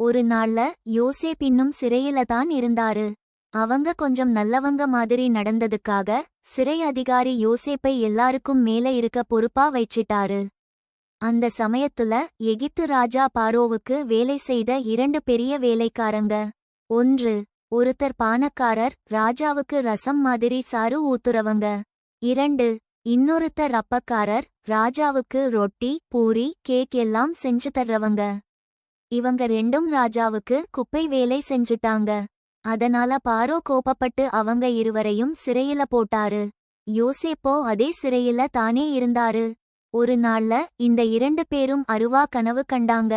ஒரு நாள்ல யோசேப் இன்னும் சிறையில தான் இருந்தாரு. அவங்க கொஞ்சம் நல்லவங்க மாதிரி நடந்ததுக்காக சிறை அதிகாரி யோசேப்பை எல்லாருக்கும் மேல இருக்க பொறுப்பா வைச்சிட்டாரு. அந்த சமயத்துல எகிப்து ராஜா பாரோவுக்கு வேலை செய்த இரண்டு பெரிய வேலைக்காரங்க. ஒன்று ஒருத்தர் பானக்காரர் ராஜாவுக்கு ரசம் மாதிரி சாறு ஊத்துறவங்க. இரண்டு இன்னொருத்தர் அப்பக்காரர் ராஜாவுக்கு ரொட்டி பூரி கேக் எல்லாம் செஞ்சு தர்றவங்க. இவங்க ரெண்டும் ராஜாவுக்கு குப்பை வேலை செஞ்சுட்டாங்க. அதனால பாரோ கோபப்பட்டு அவங்க இருவரையும் சிறையில போட்டாரு. யோசேப்போ அதே சிறையில தானே இருந்தாரு. ஒரு நாள்ல இந்த இரண்டு பேரும் அருவா கனவு கண்டாங்க.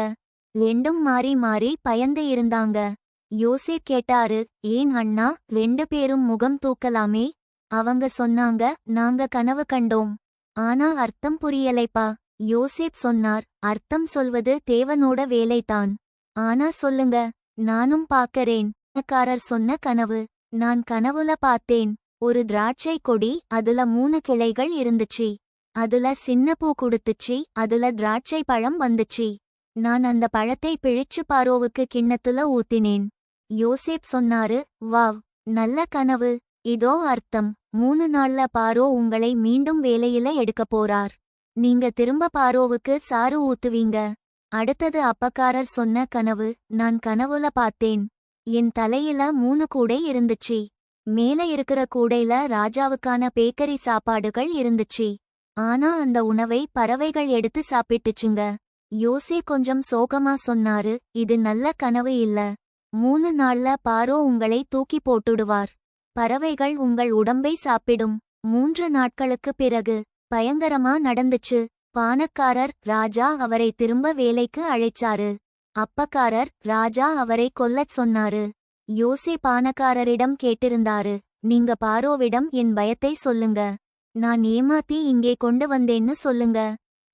ரெண்டும் மாறி மாறி பயந்து இருந்தாங்க. யோசேப் கேட்டாரு ஏன் அண்ணா ரெண்டு பேரும் முகம் தூக்கலாமே? அவங்க சொன்னாங்க நாங்க கனவு கண்டோம். ஆனா அர்த்தம் புரியலைப்பா. யோசேப் சொன்னார் அர்த்தம் சொல்வது தேவனோட வேலைதான். ஆனா சொல்லுங்க நானும் பாக்கறேன் காரர் சொன்ன கனவு நான் கனவுல பார்த்தேன் ஒரு திராட்சை கொடி அதுல மூணு கிளைகள் இருந்துச்சு. அதுல சின்ன பூ குடுத்துச்சு அதுல திராட்சை பழம் வந்துச்சு. நான் அந்த பழத்தை பிழிச்சு பாரோவுக்கு கிண்ணத்துல ஊத்தினேன். யோசேப் சொன்னாரு வாவ் நல்ல கனவு. இதோ அர்த்தம். மூணு நாள்ல பாரோ உங்களை மீண்டும் வேலையில எடுக்க போறார். நீங்க திரும்ப பாரோவுக்கு சாறு ஊத்துவீங்க. அடுத்தது அப்பக்காரர் சொன்ன கனவு நான் கனவுல பார்த்தேன். என் தலையில மூணு கூடை இருந்துச்சு. மேல இருக்கிற கூடையில ராஜாவுக்கான பேக்கரி சாப்பாடுகள் இருந்துச்சு. ஆனா அந்த உணவை பறவைகள் எடுத்து சாப்பிட்டுச்சுங்க. யோசே கொஞ்சம் சோகமா சொன்னாரு இது நல்ல கனவு இல்ல. மூணு நாள்ல பாரோ உங்களை தூக்கி போட்டுடுவார். பறவைகள் உங்கள் உடம்பை சாப்பிடும். மூன்று நாட்களுக்குப் பிறகு பயங்கரமா நடந்துச்சு. பானக்காரர் ராஜா அவரை திரும்ப வேலைக்கு அழைச்சாரு. அப்பக்காரர் ராஜா அவரை கொல்லச் சொன்னாரு. யோசே பானக்காரரிடம் கேட்டிருந்தாரு. நீங்க பாரோவிடம் என் பயத்தை சொல்லுங்க. நான் ஏமாத்தி இங்கே கொண்டு வந்தேன்னு சொல்லுங்க.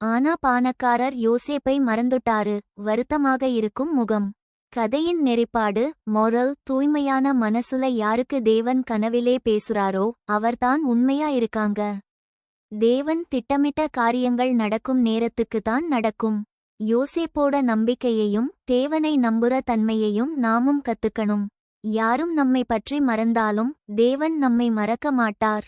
ஆனா பானக்காரர் யோசேப்பை மறந்துட்டாரு. வருத்தமாக இருக்கும் முகம். கதையின் நெறிப்பாடு மொரல் தூய்மையான மனசுல யாருக்கு தேவன் கனவிலே பேசுறாரோ அவர்தான் உண்மையா இருக்காங்க. தேவன் திட்டமிட்ட காரியங்கள் நடக்கும் நேரத்துக்குத்தான் நடக்கும். யோசேப்போட நம்பிக்கையையும் தேவனை நம்புற தன்மையையும் நாமும் கத்துக்கணும். யாரும் நம்மை பற்றி மறந்தாலும் தேவன் நம்மை மறக்க மாட்டார்.